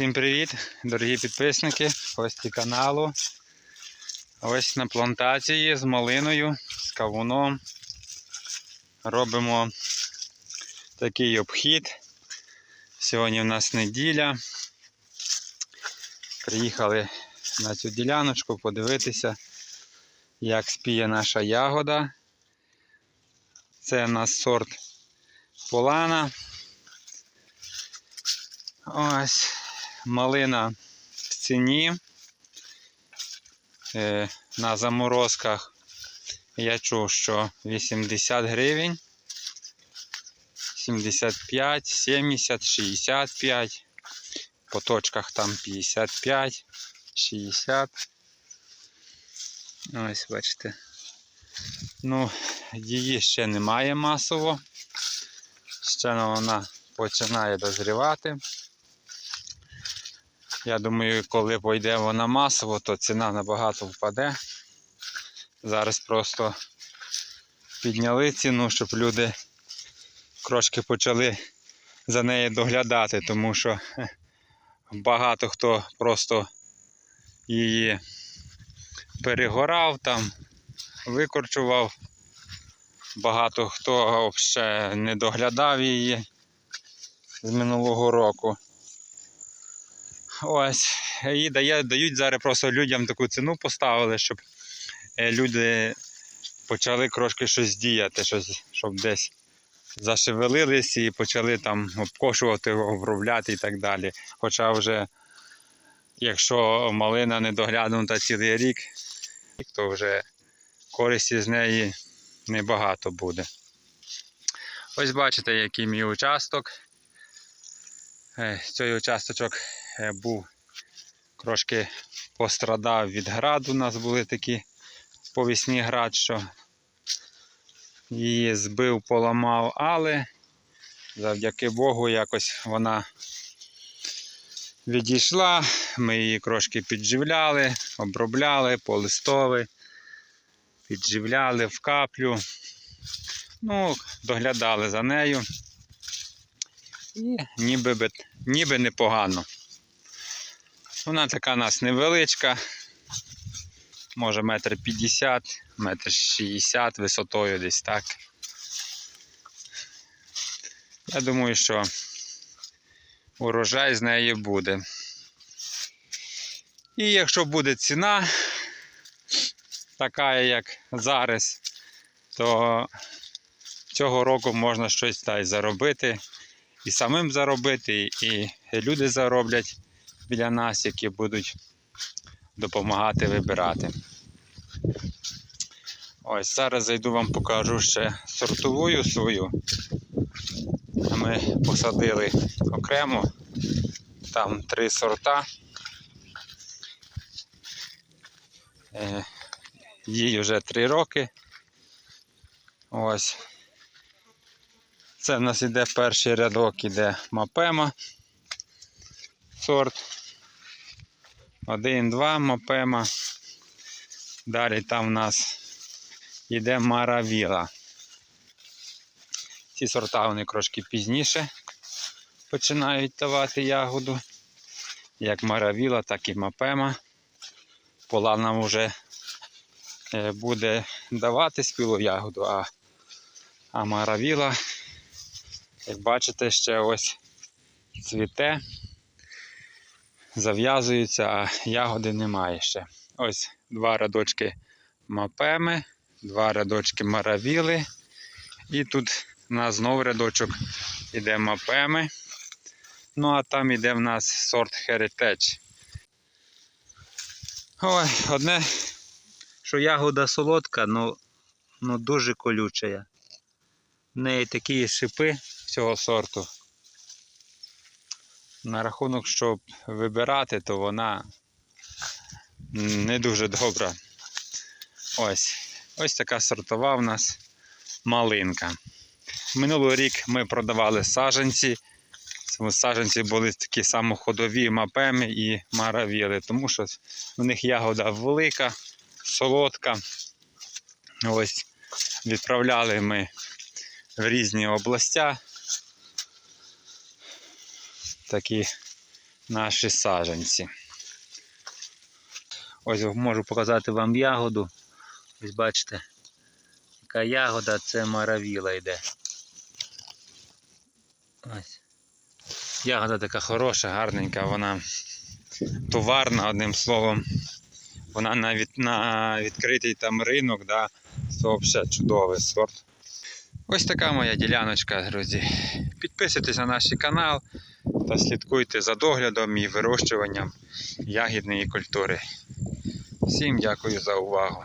Всім привіт, дорогі підписники, гості каналу. Ось на плантації з малиною, з кавуном. Робимо такий обхід. Сьогодні в нас неділя. Приїхали на цю діляночку подивитися, як спіє наша ягода. Це у нас сорт Полана. Ось малина в ціні. Е, на заморозках я чув, що 80 гривень, 75, 70, 65, по точках там 55, 60. Ось бачите. Ну, її ще немає масово. Ще вона починає дозрівати. Я думаю, коли пойде вона масово, то ціна набагато впаде. Зараз просто підняли ціну, щоб люди трошки почали за нею доглядати, тому що багато хто просто її перегорав там, викорчував. Багато хто ще не доглядав її з минулого року. Ось, і дають зараз просто людям таку ціну поставили, щоб е, люди почали трошки щось діяти, щоб десь зашевелились і почали там обкошувати, обробляти і так далі. Хоча вже, якщо малина не доглянута цілий рік, то вже користі з неї небагато буде. Ось бачите, який мій участок. Е, Цей участочок е, був трошки пострадав від граду. У нас були такі повісні град, що її збив, поламав, але завдяки Богу якось вона відійшла. Ми її трошки підживляли, обробляли, полистови, підживляли в каплю. Ну, доглядали за нею. І ніби, ніби непогано. Вона така у нас невеличка, може метр п'ятдесят, метр шістдесят висотою десь так. Я думаю, що урожай з неї буде. І якщо буде ціна така, як зараз, то цього року можна щось та й заробити. І самим заробити, і люди зароблять біля нас, які будуть допомагати вибирати. Ось зараз зайду вам покажу ще сортовую свою. Ми посадили окремо. Там три сорта. Е, Їй вже три роки. Ось. Це в нас іде перший рядок, іде мапема. Сорт. Один, два мапема. Далі там в нас йде маравіла. Ці сорта вони трошки пізніше починають давати ягоду. Як маравіла, так і мапема. Пола нам вже е, буде давати спілу ягоду, а, а маравіла як бачите, ще ось цвіте, зав'язується, а ягоди немає ще. Ось два рядочки мапеми, два рядочки маравіли. І тут у нас знову рядочок іде мапеми. Ну, а там іде в нас сорт Heritage. Ой, одне, що ягода солодка, ну, ну дуже колюча. В неї такі шипи цього сорту. На рахунок, щоб вибирати, то вона не дуже добра. Ось. Ось така сортова в нас малинка. Минулий рік ми продавали саджанці. Цьому Саджанці були такі самоходові мапеми і маравіли, тому що у них ягода велика, солодка. Ось відправляли ми в різні областя. Такі наші саджанці. Ось можу показати вам ягоду. Ось бачите, яка ягода, це маравіла йде. Ось. Ягода така хороша, гарненька, вона товарна, одним словом. Вона навіть на відкритий там ринок, да, це взагалі чудовий сорт. Ось така моя діляночка, друзі. Підписуйтесь на наш канал та слідкуйте за доглядом і вирощуванням ягідної культури. Всім дякую за увагу.